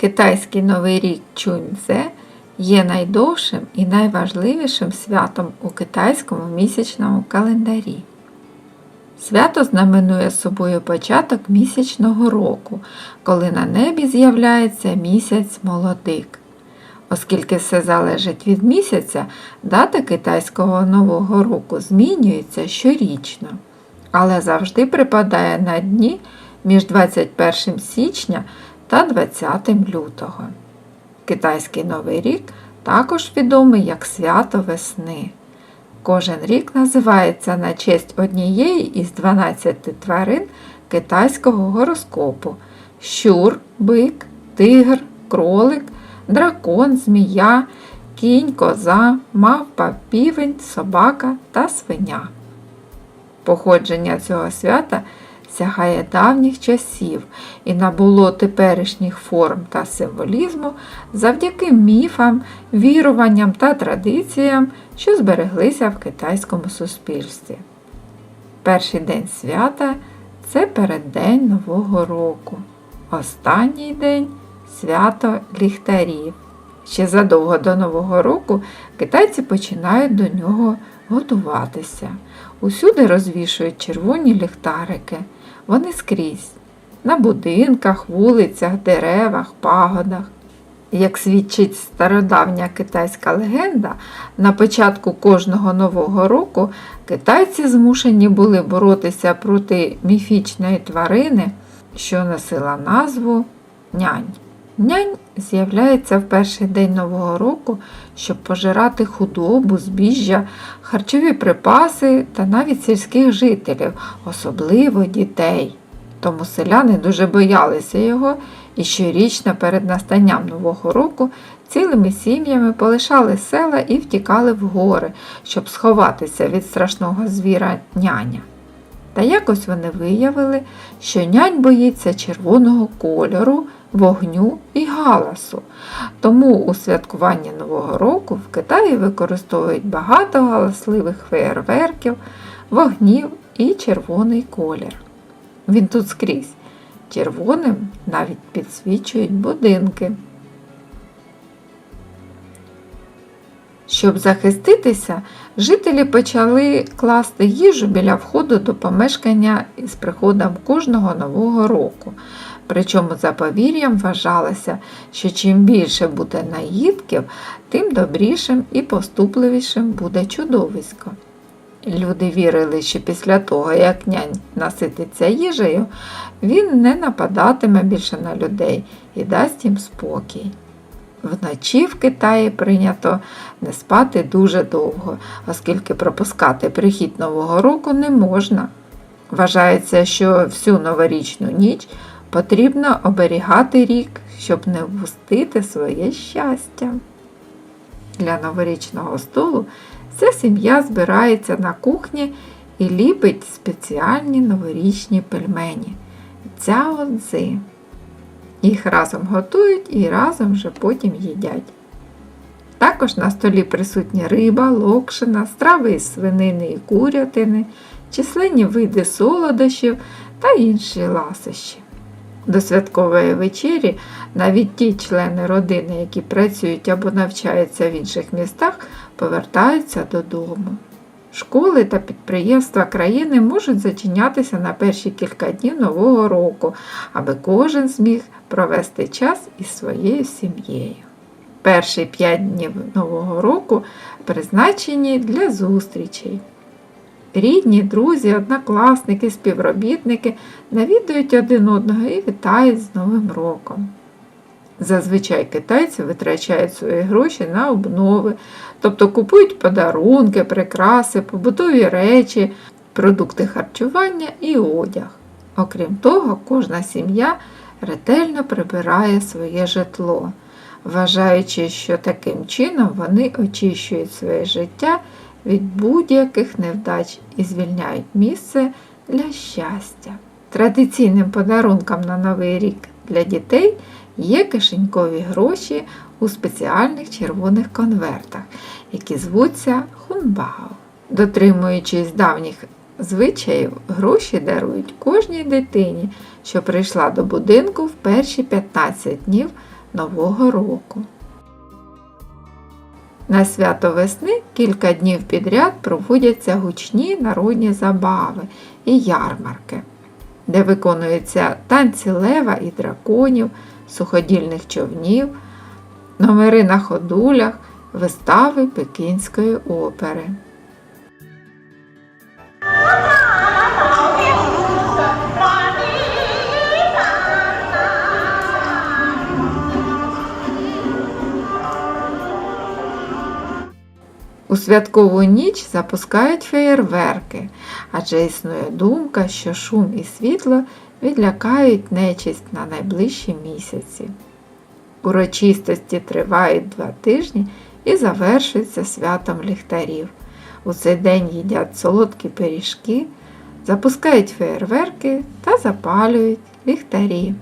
Китайський Новий рік Чуньцзе є найдовшим і найважливішим святом у китайському місячному календарі. Свято знаменує собою початок місячного року, коли на небі з'являється місяць молодик. Оскільки все залежить від місяця, дата китайського Нового року змінюється щорічно, але завжди припадає на дні між 21 січня та 20 лютого. Китайський Новий рік також відомий як свято весни. Кожен рік називається на честь однієї із 12 тварин китайського гороскопу: щур, бик, тигр, кролик, дракон, змія, кінь, коза, мавпа, півень, собака та свиня. Походження цього свята сягає давніх часів і набуло теперішніх форм та символізму завдяки міфам, віруванням та традиціям, що збереглися в китайському суспільстві. Перший день свята це переддень Нового року. Останній день свято ліхтарів. Ще задовго до Нового року китайці починають до нього готуватися. Усюди розвішують червоні ліхтарики. Вони скрізь на будинках, вулицях, деревах, пагодах. Як свідчить стародавня китайська легенда, на початку кожного нового року китайці змушені були боротися проти міфічної тварини, що носила назву нянь. Нянь з'являється в перший день Нового року, щоб пожирати худобу, збіжжя, харчові припаси та навіть сільських жителів, особливо дітей. Тому селяни дуже боялися його і щорічно перед настанням Нового року цілими сім'ями полишали села і втікали в гори, щоб сховатися від страшного звіра няня. Та якось вони виявили, що нянь боїться червоного кольору, вогню і галасу. Тому у святкуванні Нового року в Китаї використовують багато галасливих феєрверків, вогнів і червоний колір. Він тут скрізь. Червоним навіть підсвічують будинки. Щоб захиститися, жителі почали класти їжу біля входу до помешкання із приходом кожного нового року. Причому за повір'ям вважалося, що чим більше буде наїдків, тим добрішим і поступливішим буде чудовисько. Люди вірили, що після того, як нянь насититься їжею, він не нападатиме більше на людей і дасть їм спокій. Вночі в Китаї прийнято не спати дуже довго, оскільки пропускати прихід Нового року не можна. Вважається, що всю новорічну ніч потрібно оберігати рік, щоб не впустити своє щастя. Для новорічного столу вся сім'я збирається на кухні і ліпить спеціальні новорічні пельмені цяо-дзи. Їх разом готують і разом вже потім їдять. Також на столі присутні риба, локшина, страви із свинини і курятини, численні види солодощів та інші ласощі. До святкової вечері навіть ті члени родини, які працюють або навчаються в інших містах, повертаються додому. Школи та підприємства країни можуть зачинятися на перші кілька днів Нового року, аби кожен зміг провести час із своєю сім'єю. Перші п'ять днів Нового року призначені для зустрічей. Рідні, друзі, однокласники, співробітники навідують один одного і вітають з Новим роком. Зазвичай китайці витрачають свої гроші на обнови, тобто купують подарунки, прикраси, побутові речі, продукти харчування і одяг. Окрім того, кожна сім'я ретельно прибирає своє житло, вважаючи, що таким чином вони очищують своє життя від будь-яких невдач і звільняють місце для щастя. Традиційним подарунком на Новий рік для дітей є кишенькові гроші у спеціальних червоних конвертах, які звуться хунбао. Дотримуючись давніх звичаїв, гроші дарують кожній дитині, що прийшла до будинку в перші 15 днів Нового року. На свято весни кілька днів підряд проводяться гучні народні забави і ярмарки, де виконуються танці лева і драконів, суходільних човнів, номери на ходулях, вистави Пекінської опери. У святкову ніч запускають феєрверки, адже існує думка, що шум і світло відлякають нечисть на найближчі місяці. Урочистості тривають два тижні і завершуються святом ліхтарів. У цей день їдять солодкі пиріжки, запускають феєрверки та запалюють ліхтарі.